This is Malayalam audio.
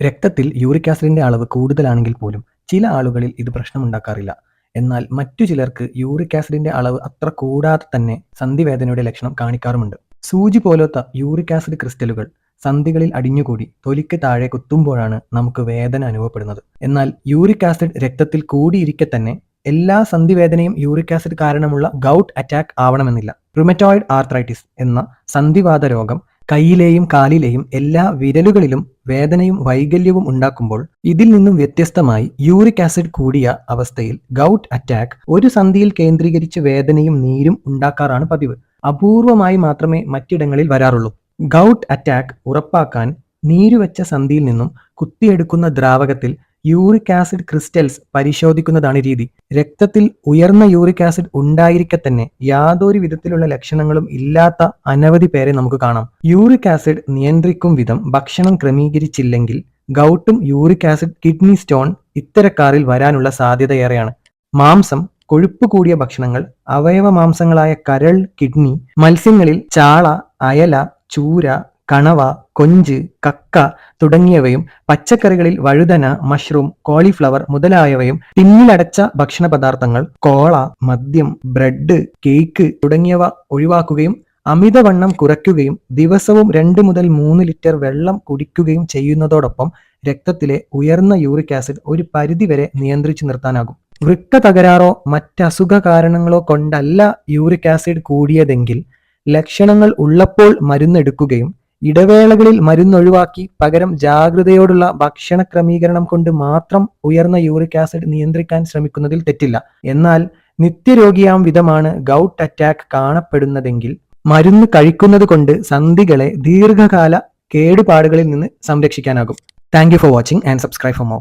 രക്തത്തിൽ യൂറിക് ആസിഡിന്റെ അളവ് കൂടുതലാണെങ്കിൽ പോലും ചില ആളുകളിൽ ഇത് പ്രശ്നമുണ്ടാക്കാറില്ല. എന്നാൽ മറ്റു ചിലർക്ക് യൂറിക് ആസിഡിന്റെ അളവ് അത്ര കൂടാതെ തന്നെ സന്ധിവേദനയുടെ ലക്ഷണം കാണിക്കാറുമുണ്ട്. സൂചി പോലത്തെ യൂറിക് ആസിഡ് ക്രിസ്റ്റലുകൾ സന്ധികളിൽ അടിഞ്ഞുകൂടി തൊലിക്ക് താഴെ കുത്തുമ്പോഴാണ് നമുക്ക് വേദന അനുഭവപ്പെടുന്നത്. എന്നാൽ യൂറിക് ആസിഡ് രക്തത്തിൽ കൂടിയിരിക്കെ തന്നെ എല്ലാ സന്ധിവേദനയും യൂറിക് ആസിഡ് കാരണമുള്ള ഗൗട്ട് അറ്റാക്ക് ആവണമെന്നില്ല. റുമറ്റോയിഡ് ആർത്രൈറ്റിസ് എന്ന സന്ധിവാത രോഗം കൈയിലെയും കാലിലെയും എല്ലാ വിരലുകളിലും വേദനയും വൈകല്യവും ഉണ്ടാക്കുമ്പോൾ ഇതിൽ നിന്നും വ്യത്യസ്തമായി യൂറിക് ആസിഡ് കൂടിയ അവസ്ഥയിൽ ഗൗട്ട് അറ്റാക്ക് ഒരു സന്ധിയിൽ കേന്ദ്രീകരിച്ച് വേദനയും നീരും ഉണ്ടാക്കാറാണ് പതിവ്. അപൂർവമായി മാത്രമേ മറ്റിടങ്ങളിൽ വരാറുള്ളൂ. ഗൗട്ട് അറ്റാക്ക് ഉറപ്പാക്കാൻ നീരുവെച്ച സന്ധിയിൽ നിന്നും കുത്തിയെടുക്കുന്ന ദ്രാവകത്തിൽ യൂറിക് ആസിഡ് ക്രിസ്റ്റൽസ് പരിശോധിക്കുന്നതാണ് രീതി. രക്തത്തിൽ ഉയർന്ന യൂറിക് ആസിഡ് ഉണ്ടായിരിക്കെ തന്നെ യാതൊരു വിധത്തിലുള്ള ലക്ഷണങ്ങളും ഇല്ലാത്ത അനവധി പേരെ നമുക്ക് കാണാം. യൂറിക് ആസിഡ് നിയന്ത്രിക്കും വിധം ഭക്ഷണം ക്രമീകരിച്ചില്ലെങ്കിൽ ഗൗട്ടും യൂറിക് ആസിഡ് കിഡ്നി സ്റ്റോൺ ഇത്തരക്കാരിൽ വരാനുള്ള സാധ്യതയേറെയാണ്. മാംസം കൊഴുപ്പ് കൂടിയ ഭക്ഷണങ്ങൾ അവയവ മാംസങ്ങളായ കരൾ കിഡ്നി മത്സ്യങ്ങളിൽ ചാള അയല ചൂര കണവ കൊഞ്ച് കക്ക തുടങ്ങിയവയും പച്ചക്കറികളിൽ വഴുതന മഷ്റൂം കോളിഫ്ലവർ മുതലായവയും പിന്നിലടച്ച ഭക്ഷണ പദാർത്ഥങ്ങൾ കോള മദ്യം ബ്രെഡ് കേക്ക് തുടങ്ങിയവ ഒഴിവാക്കുകയും അമിതവണ്ണം കുറയ്ക്കുകയും ദിവസവും രണ്ട് മുതൽ മൂന്ന് ലിറ്റർ വെള്ളം കുടിക്കുകയും ചെയ്യുന്നതോടൊപ്പം രക്തത്തിലെ ഉയർന്ന യൂറിക് ആസിഡ് ഒരു പരിധിവരെ നിയന്ത്രിച്ചു നിർത്താനാകും. വൃക്ക തകരാറോ മറ്റസുഖ കാരണങ്ങളോ കൊണ്ടല്ല യൂറിക് ആസിഡ് കൂടിയതെങ്കിൽ ലക്ഷണങ്ങൾ ഉള്ളപ്പോൾ മരുന്നെടുക്കുകയും ഇടവേളകളിൽ മരുന്നൊഴിവാക്കി പകരം ജാഗ്രതയോടുള്ള ഭക്ഷണ ക്രമീകരണം കൊണ്ട് മാത്രം ഉയർന്ന യൂറിക് ആസിഡ് നിയന്ത്രിക്കാൻ ശ്രമിക്കുന്നതിൽ തെറ്റില്ല. എന്നാൽ നിത്യരോഗിയാം വിധമാണ് ഗൗട്ട് അറ്റാക്ക് കാണപ്പെടുന്നതെങ്കിൽ മരുന്ന് കഴിക്കുന്നത് കൊണ്ട് സന്ധികളെ ദീർഘകാല കേടുപാടുകളിൽ നിന്ന് സംരക്ഷിക്കാനാകും. Thank for watching and subscribe for more.